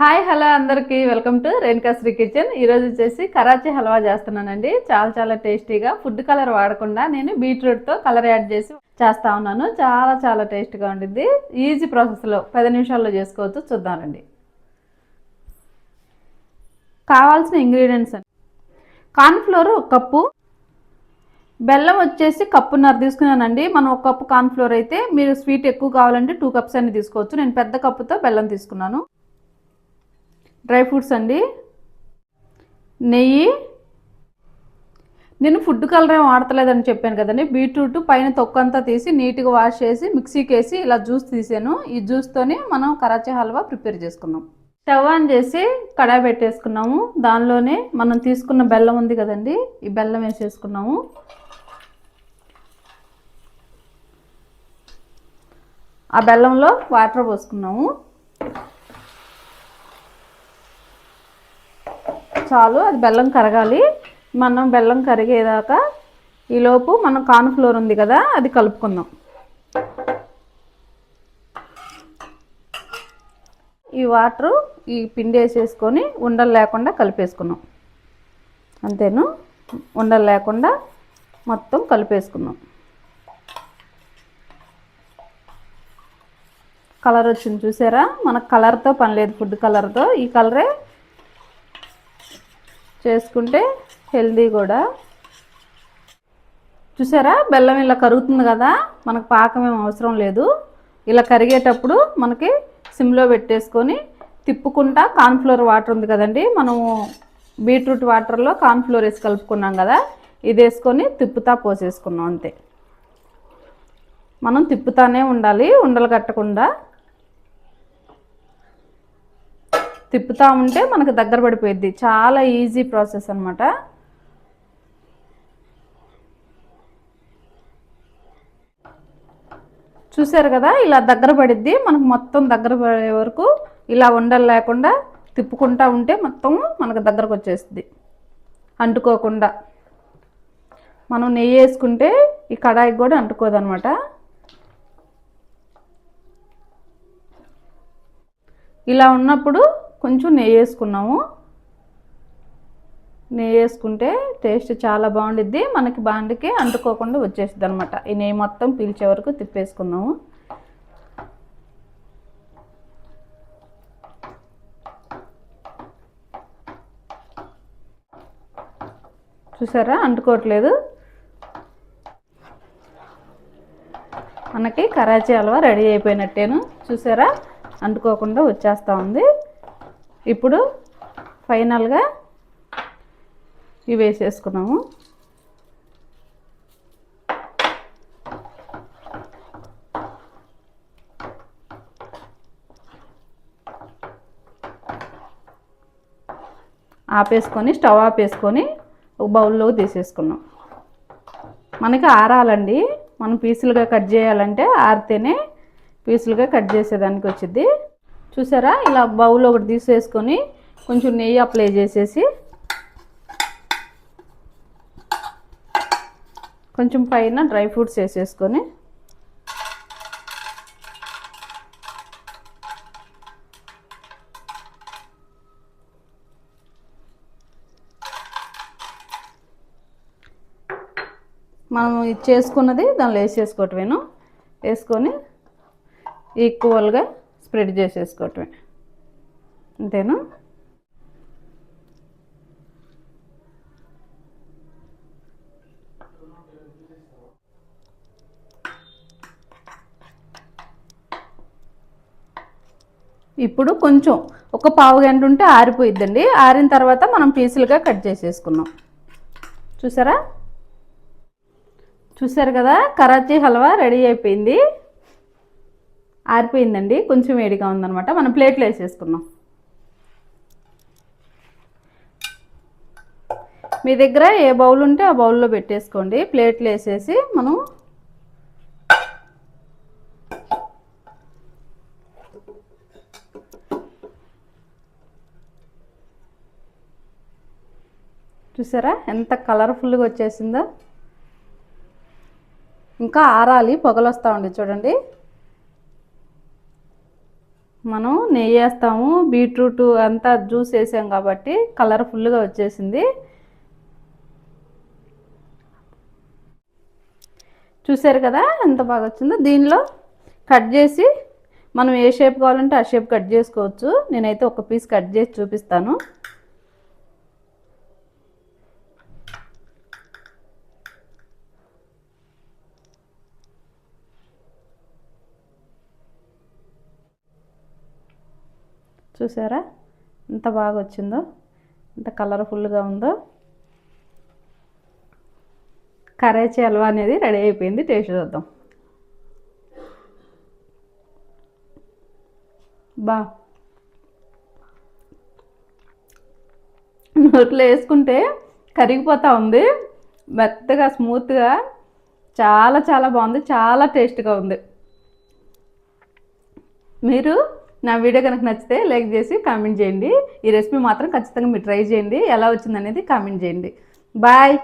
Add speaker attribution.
Speaker 1: Hi hello అందరికీ. Welcome to Renuka Sri kitchen. ఈరోజు వచ్చేసి కరాచీ హల్వా చేస్తున్నానండి. చాలా చాలా టేస్టీగా ఫుడ్ కలర్ వాడకుండా నేను బీట్రూట్తో కలర్ యాడ్ చేసి చేస్తా ఉన్నాను. చాలా చాలా టేస్ట్గా ఉండిద్ది. ఈజీ ప్రాసెస్లో పది నిమిషాల్లో చేసుకోవచ్చు. చూద్దామండి. కావాల్సిన ఇంగ్రీడియంట్స్ అండి. కార్న్ఫ్లోర్ ఒక కప్పు. బెల్లం వచ్చేసి కప్పున్నర తీసుకున్నానండి. మనం ఒక కప్పు కార్న్ఫ్లోర్ అయితే మీరు స్వీట్ ఎక్కువ కావాలంటే టూ కప్స్ అన్ని తీసుకోవచ్చు. నేను పెద్ద కప్పుతో బెల్లం తీసుకున్నాను. డ్రై ఫ్రూట్స్ అండి. నెయ్యి. నేను ఫుడ్ కలర్ ఏం వాడతలేదని చెప్పాను కదండి. బీట్రూట్ పైన తొక్కంతా తీసి నీట్గా వాష్ చేసి మిక్సీకి వేసి ఇలా జ్యూస్ తీసాను. ఈ జ్యూస్తోనే మనం కరాచీ హల్వా ప్రిపేర్ చేసుకుందాం. స్టవ్ ఆన్ చేసి కడాయి పెట్టేసుకున్నాము. దానిలోనే మనం తీసుకున్న బెల్లం ఉంది కదండి ఈ బెల్లం వేసేసుకున్నాము. ఆ బెల్లంలో వాటర్ పోసుకున్నాము. చాలు అది బెల్లం కరగాలి. మనం బెల్లం కరిగేదాకా ఈలోపు మనం కార్న్ఫ్లోర్ ఉంది కదా అది కలుపుకుందాం. ఈ వాటరు ఈ పిండి వేసేసుకొని ఉండలు లేకుండా కలిపేసుకున్నాం. అంతేను? ఉండలు లేకుండా మొత్తం కలిపేసుకున్నాం. కలర్ వచ్చింది చూసారా? మనకు కలర్తో పని లేదు ఫుడ్ కలర్తో. ఈ కలరే చేసుకుంటే హెల్దీ కూడా. చూసారా? బెల్లం ఇలా కరుగుతుంది కదా? మనకు పాకం ఏం అవసరం లేదు. ఇలా కరిగేటప్పుడు మనకి సిమ్లో పెట్టేసుకొని తిప్పుకుంటా కార్న్ఫ్లోర్ వాటర్ ఉంది కదండి? మనము బీట్రూట్ వాటర్లో కార్న్ఫ్లోర్ వేసి కలుపుకున్నాం కదా? ఇది వేసుకొని తిప్పుతా పోసేసుకున్నాం అంతే. మనం తిప్పుతానే ఉండాలి ఉండలు కట్టకుండా. తిప్పుతూ ఉంటే మనకు దగ్గర పడిపోయిద్ది. చాలా ఈజీ ప్రాసెస్ అనమాట చూసారు కదా ఇలా దగ్గర పడిద్ది. మనకు మొత్తం దగ్గర పడే వరకు ఇలా ఉండలు లేకుండా తిప్పుకుంటా ఉంటే మొత్తం మనకు దగ్గరకు వచ్చేస్తుంది. అంటుకోకుండా. మనం నెయ్యి వేసుకుంటే ఈ కడాయికి కూడా అంటుకోదనమాట ఇలా ఉన్నప్పుడు కొంచెం నెయ్యి వేసుకున్నాము. నెయ్యి వేసుకుంటే టేస్ట్ చాలా బాగుండిద్ది. మనకి బాండికి అంటుకోకుండా వచ్చేస్తుంది అనమాట ఈ నెయ్యి మొత్తం పీల్చే వరకు తిప్పేసుకున్నాము చూసారా? అంటుకోవట్లేదు. మనకి కరాచీ హల్వా రెడీ అయిపోయినట్టేను. చూసారా? అంటుకోకుండా వచ్చేస్తూ ఉంది. ఇప్పుడు ఫైనల్గా ఇవి వేసేసుకున్నాము. ఆపేసుకొని స్టవ్ ఆపేసుకొని ఒక బౌల్లోకి తీసేసుకున్నాం. మనకి ఆరాలండి. మనం పీసులుగా కట్ చేయాలంటే ఆరితేనే పీసులుగా కట్ చేసేదానికి వచ్చింది చూసారా? ఇలా బౌల్ ఒకటి తీసేసుకొని కొంచెం నెయ్యి అప్లై చేసేసి కొంచెం పైన డ్రై ఫ్రూట్స్ వేసేసుకొని మనం ఇది చేసుకున్నది దానిలో వేసేసుకోవటమేను. వేసుకొని ఈక్వల్గా స్ప్రెడ్ చేసేసుకోవటమే. అంతేనా? ఇప్పుడు కొంచెం ఒక పావు గంట ఉంటే ఆరిపోయిద్దండి. ఆరిన తర్వాత మనం పీసులుగా కట్ చేసేసుకున్నాం. చూసారా? చూసారు కదా? కరాచీ హల్వా రెడీ అయిపోయింది. ఆరిపోయిందండి. కొంచెం వేడిగా ఉందనమాట మనం ప్లేట్లో వేసేసుకున్నాం మీ దగ్గర ఏ బౌల్ ఉంటే ఆ బౌల్లో పెట్టేసుకోండి. ప్లేట్లు వేసేసి మనం చూసారా? ఎంత కలర్ఫుల్గా వచ్చేసిందో. ఇంకా ఆరాలి పొగలు వస్తూ ఉండి చూడండి. మనం నెయ్యి వేస్తాము బీట్రూట్ అంతా జ్యూస్ వేసాం కాబట్టి కలర్ఫుల్గా వచ్చేసింది. చూసారు కదా ఎంత బాగా వచ్చిందో? దీనిలో కట్ చేసి మనం ఏ షేప్ కావాలంటే ఆ షేప్ కట్ చేసుకోవచ్చు. నేనైతే ఒక పీస్ కట్ చేసి చూపిస్తాను. చూసారా? ఎంత బాగా వచ్చిందో ఎంత కలర్ఫుల్గా ఉందో. కరేచీ హల్వా అనేది రెడీ అయిపోయింది. టేస్ట్ చూద్దాం. బా. నోట్లో వేసుకుంటే కరిగిపోతూ ఉంది. మెత్తగా స్మూత్గా చాలా చాలా బాగుంది. చాలా టేస్ట్గా ఉంది. మీరు? నా వీడియో కనుక నచ్చితే లైక్ చేసి కామెంట్ చేయండి. ఈ రెసిపీ మాత్రం ఖచ్చితంగా మీరు ట్రై చేయండి. ఎలా వచ్చిందనేది కామెంట్ చేయండి. బాయ్.